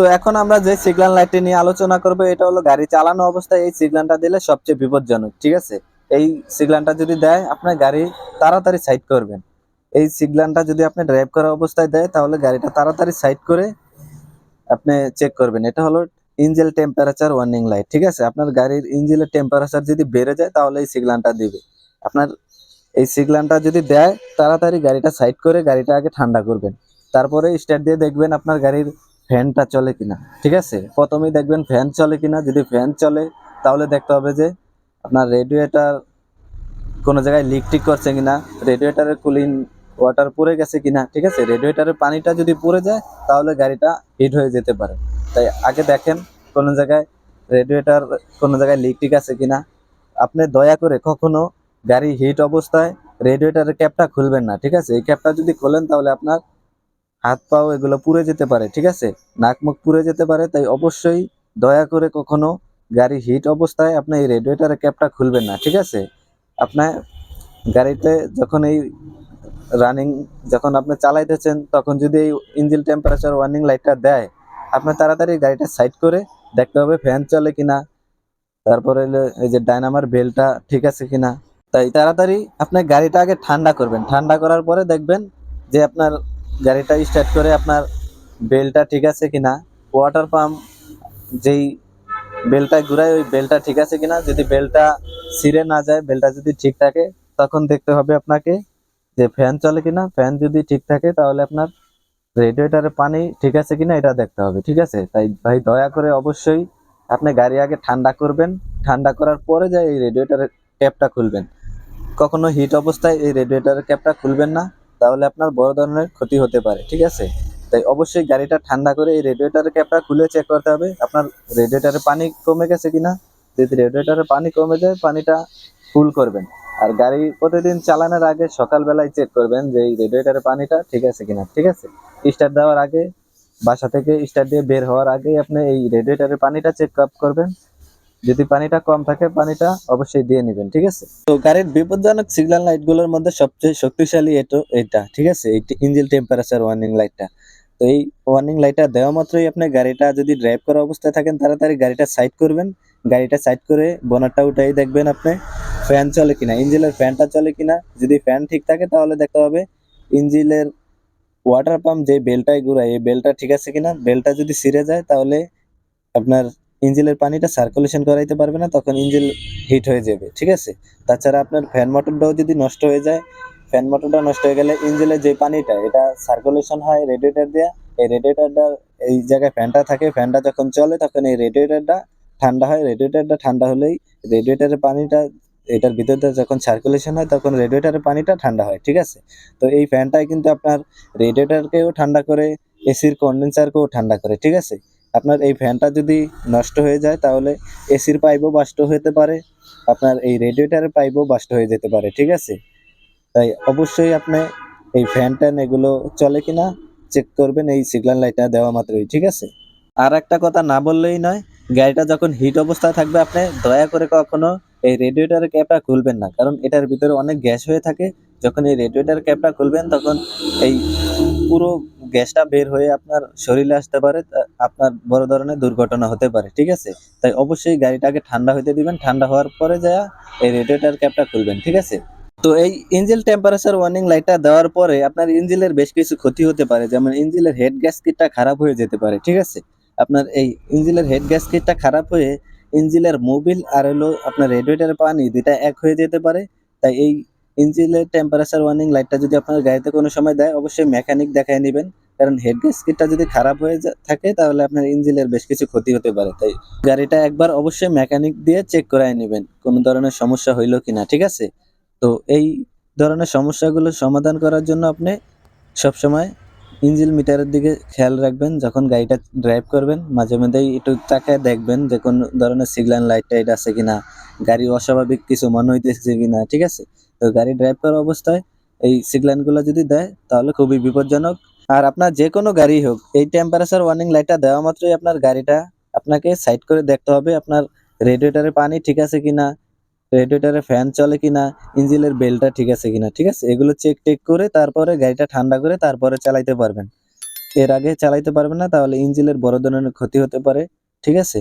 তো এখন আমরা যে সিগন্যাল লাইটটি নিয়ে আলোচনা করব, এটা হলো গাড়ি চালানো অবস্থায় এই সিগন্যালটা দিলে সবচেয়ে বিপজ্জনক, ঠিক আছে? এই সিগন্যালটা যদি দেয়, আপনার গাড়ি তাড়াতাড়ি সাইড করবেন। এই সিগন্যালটা যদি আপনি ড্রাইভ করা অবস্থায় দেয়, তাহলে গাড়িটা তাড়াতাড়ি সাইড করে আপনি চেক করবেন। এটা হলো ইঞ্জিল টেম্পারেচার ওয়ার্নিং লাইট ঠিক আছে? আপনার গাড়ির ইঞ্জিনের টেম্পারেচার যদি বেড়ে যায়, তাহলে এই সিগন্যালটা দিবে। আপনার এই সিগন্যালটা যদি দেয়, তাড়াতাড়ি গাড়িটা সাইড করে গাড়িটা আগে ঠান্ডা করবেন। তারপরে স্টার্ট দিয়ে দেখবেন আপনার গাড়ির ফ্যানটা চলে কিনা, ঠিক আছে? প্রথমেই দেখবেন ফ্যান চলে কিনা, যদি ফ্যান চলে, তাহলে দেখতে হবে যে আপনার রেডিয়েটার কোনো জায়গায় লিক টিক করছে কিনা, রেডিয়েটারের কুলিং ওয়াটার পড়ে গেছে কিনা, ঠিক আছে? রেডিয়েটারের পানিটা যদি পড়ে যায়, তাহলে গাড়িটা হিট হয়ে যেতে পারে। তাই আগে দেখেন কোনো জায়গায় রেডিয়েটার কোনো জায়গায় লিক টিক আছে কিনা। আপনি দয়া করে কখনো গাড়ি হিট অবস্থায় রেডিয়েটারের ক্যাপটা খুলবেন না, ঠিক আছে? এই ক্যাপটা যদি খোলেন, তাহলে আপনার হাত পাও এগুলো পুড়ে যেতে পারে, ঠিক আছে? নাক মুখ পুড়ে যেতে পারে, তাই অবশ্যই দয়া করে কখনো গাড়ি হিট অবস্থায় আপনি এই রেডিয়েটারের ক্যাপটা খুলবেন না, ঠিক আছে? আপনার গাড়িতে যখন এই রানিং যখন আপনি চালাইতেছেন, তখন যদি এই ইঞ্জিন টেম্পারেচার ওয়ার্নিং লাইটটা দেয়, আপনি তাড়াতাড়ি গাড়িটা সাইড করে দেখতে হবে ফ্যান চলে কিনা, তারপরে এই যে ডাইনামার বেলটা ঠিক আছে কিনা। তাই তাড়াতাড়ি আপনার গাড়িটা আগে ঠান্ডা করবেন। ঠান্ডা করার পরে দেখবেন যে আপনার গাড়িটা স্টার্ট করে আপনার বেলটা ঠিক আছে কিনা? ওয়াটার পাম্প যেই বেলটা ঘুরায়, ওই বেলটা ঠিক আছে কিনা? যদি বেলটা ছিঁড়ে না যায়, বেলটা যদি ঠিক থাকে, তখন দেখতে হবে আপনাকে যে ফ্যান চলে কিনা। ফ্যান যদি ঠিক থাকে, তাহলে আপনার রেডিয়েটারে পানি ঠিক আছে কিনা এটা দেখতে হবে, ঠিক আছে? তাই ভাই, দয়া করে অবশ্যই আপনি গাড়ি আগে ঠান্ডা করবেন। ঠান্ডা করার পরে যায় এই রেডিয়েটারের ক্যাপটা খুলবেন। কখনো হিট অবস্থায় এই রেডিয়েটারের ক্যাপটা খুলবেন না। তাহলে আপনার বড় ধরনের ক্ষতি হতে পারে, ঠিক আছে? তাই অবশ্যই গাড়িটা ঠান্ডা করে এই রেডিয়েটারের ক্যাপটা খুলে চেক করতে হবে, আপনার রেডিয়েটারে পানি কমে গেছে কিনা? যদি রেডিয়েটারে পানি কমে যায়, পানিটা ফুল করবেন। আর গাড়ি প্রতিদিন চালানোর আগে সকালবেলায় চেক করবেন যে এই রেডিয়েটারের পানিটা ঠিক আছে কিনা, ঠিক আছে? স্টার্ট দেওয়ার আগে, বাসা থেকে স্টার্ট দিয়ে বের হওয়ার আগেই আপনি এই রেডিয়েটারের পানিটা চেক আপ করবেন। যদি পানিটা কম থাকে, পানিটা অবশ্যই দিয়ে নেবেন, ঠিক আছে? তো গাড়ির বিপজ্জনক সিগন্যাল লাইটগুলোর মধ্যে সবচেয়ে শক্তিশালী এটো এটা, ঠিক আছে? ইঞ্জিন টেম্পারেচার ওয়ার্নিং লাইটটা তো এই ওয়ার্নিং লাইটটা দেওয়া মাত্রই আপনি গাড়িটা যদি ড্রাইভ করা অবস্থায় থাকেন, তাড়াতাড়ি গাড়িটা সাইড করবেন। গাড়িটা সাইড করে বোনারটা উঠাই দেখবেন আপনি ফ্যান চলে কিনা ইঞ্জিনের ফ্যানটা চলে কিনা। যদি ফ্যান ঠিক থাকে, তাহলে দেখতে হবে ইঞ্জিনের ওয়াটার পাম্প যে বেলটাই ঘুরায়, এই বেলটা ঠিক আছে কিনা? বেলটা যদি ছিঁড়ে যায়, তাহলে আপনার ইঞ্জিনের পানিটা সার্কুলেশন করাইতে পারবে না, তখন ইঞ্জিন হিট হয়ে যাবে, ঠিক আছে? তাছাড়া আপনার ফ্যান মোটরটাও যদি নষ্ট হয়ে যায় ফ্যান মোটরটা নষ্ট হয়ে গেলে ইঞ্জিনের যে পানিটা, এটা সার্কুলেশন হয় রেডিয়েটার দেওয়া এই রেডিয়েটারটা এই জায়গায় ফ্যানটা থাকে ফ্যানটা যখন চলে, তখন এই রেডিয়েটারটা ঠান্ডা হয় রেডিয়েটারটা ঠান্ডা হলেই রেডিয়েটারের পানিটা, এটার ভিতর যখন সার্কুলেশন হয়, তখন রেডিয়েটারের পানিটা ঠান্ডা হয়, ঠিক আছে? তো এই ফ্যানটাই কিন্তু আপনার রেডিয়েটারকেও ঠান্ডা করে এসির কন্ডেন্সারকেও ঠান্ডা করে, ঠিক আছে? আপনার এই ফ্যানটা যদি নষ্ট হয়ে যায়, তাহলে এসির পাইপও বাস্ট হতে পারে, আপনার এই রেডিয়েটারের পাইপও বাস্ট হয়ে যেতে পারে, ঠিক আছে? তাই অবশ্যই আপনি এই ফ্যান ট্যান এগুলো চলে কিনা, চেক করবেন, এই সিগন্যাল লাইটটা দেওয়া মাত্রই, ঠিক আছে? আর একটা কথা না বললেই নয়, গাড়িটা যখন হিট অবস্থায় থাকবে, আপনি দয়া করে কখনো এই রেডিয়েটারের ক্যাপটা খুলবেন না, কারণ এটার ভিতরে অনেক গ্যাস হয়ে থাকে, যখন এই রেডিয়েটার ক্যাপটা খুলবেন, তখন এই পুরো গ্যাসটা বের হয়ে আপনার শরীরে আসতে পারে আপনার বড় ধরনের দুর্ঘটনা হতে পারে, ঠিক আছে? তাই অবশ্যই গাড়িটাকে ঠান্ডা হতে দিবেন, ঠান্ডা হওয়ার পরে যা এই রেডিয়েটার ক্যাপটা খুলবেন, ঠিক আছে? তো এই ইঞ্জিন টেম্পারেচার ওয়ার্নিং লাইটটা দেওয়ার পরে আপনার ইঞ্জিলের বেশ কিছু ক্ষতি হতে পারে, যেমন ইঞ্জিনের হেড গ্যাসকিটটা খারাপ হয়ে যেতে পারে, ঠিক আছে? আপনার এই ইঞ্জিনের হেড গ্যাসকিটটা খারাপ হয়ে ইঞ্জিনের মোবিল আর হলো আপনার রেডিয়েটারের পানি দুইটা এক হয়ে যেতে পারে, তাই এই ইঞ্জিনের টেম্পারেচার ওয়ার্নিং লাইটটা যদি আপনার গাড়িতে কোনো সময় দেয়, অবশ্যই মেকানিক দেখায় নেবেন। কারণ হেড গ্যাসকিটটা যদি খারাপ হয়ে থাকে, তাহলে আপনার ইঞ্জিনের বেশ কিছু ক্ষতি হতে পারে। তাই গাড়িটা একবার অবশ্যই মেকানিক দিয়ে চেক করায় নেবেন, কোনো ধরনের সমস্যা হইল কিনা, ঠিক আছে? তো এই ধরনের সমস্যাগুলো সমাধান করার জন্য আপনি সবসময় ইঞ্জিন মিটারের দিকে খেয়াল রাখবেন, যখন গাড়িটা ড্রাইভ করবেন, মাঝে মধ্যেই একটু তাকায় দেখবেন যে কোন ধরনের সিগন্যাল লাইট টাইট আছে কিনা গাড়ি অস্বাভাবিক কিছু মনে হইতেছে কিনা, ঠিক আছে? তো গাড়ি ড্রাইভ করা অবস্থায় এই সিগন্যালগুলো যদি দেয়, তাহলে খুবই বিপজ্জনক। আর আপনার যে কোনো গাড়ি হোক, এই টেম্পারেচার ওয়ার্নিং লাইটটা দেওয়া মাত্রই আপনার গাড়িটা আপনাকে সাইড করে দেখতে হবে, আপনার রেডিয়েটারে পানি ঠিক আছে কিনা রেডিয়েটারে ফ্যান চলে কিনা ইঞ্জিনের বেলটা ঠিক আছে কিনা, ঠিক আছে? এগুলো চেক টেক করে তারপরে গাড়িটা ঠান্ডা করে তারপরে চালাইতে পারবেন। এর আগে চালাইতে পারবেন না, তাহলে ইঞ্জিনের বড় ধরনের ক্ষতি হতে পারে, ঠিক আছে?